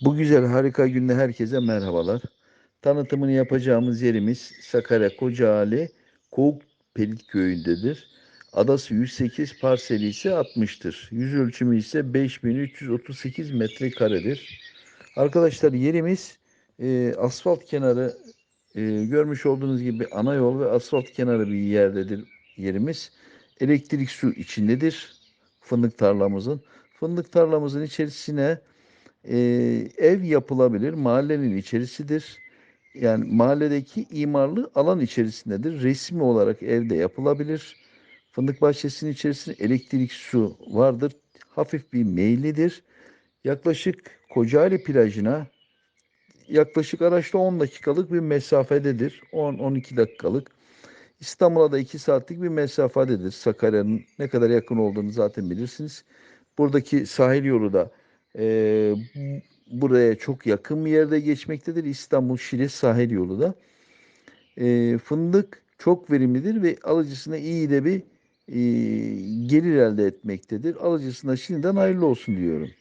Bu güzel harika günde herkese merhabalar. Tanıtımını yapacağımız yerimiz Sakarya Kocaeli Kovuk Pelit köyündedir. Adası 108, parseli ise 60'tır. Yüz ölçümü ise 5338 metrekaredir. Arkadaşlar yerimiz e, asfalt kenarı e, görmüş olduğunuz gibi ana yol ve asfalt kenarı bir yerdedir yerimiz. Elektrik su içindedir fındık tarlamızın. Fındık tarlamızın içerisine e, ev yapılabilir. Mahallenin içerisidir. Yani mahalledeki imarlı alan içerisindedir. Resmi olarak evde yapılabilir. Fındık bahçesinin içerisinde elektrik su vardır. Hafif bir meyillidir. Yaklaşık Kocaeli plajına yaklaşık araçta 10 dakikalık bir mesafededir. 10-12 dakikalık. İstanbul'a da 2 saatlik bir mesafededir. Sakarya'nın ne kadar yakın olduğunu zaten bilirsiniz. Buradaki sahil yolu da e, buraya çok yakın bir yerde geçmektedir. İstanbul Şile sahil yolu da. E, fındık çok verimlidir ve alıcısına iyi de bir e, gelir elde etmektedir. Alıcısına şimdiden hayırlı olsun diyorum.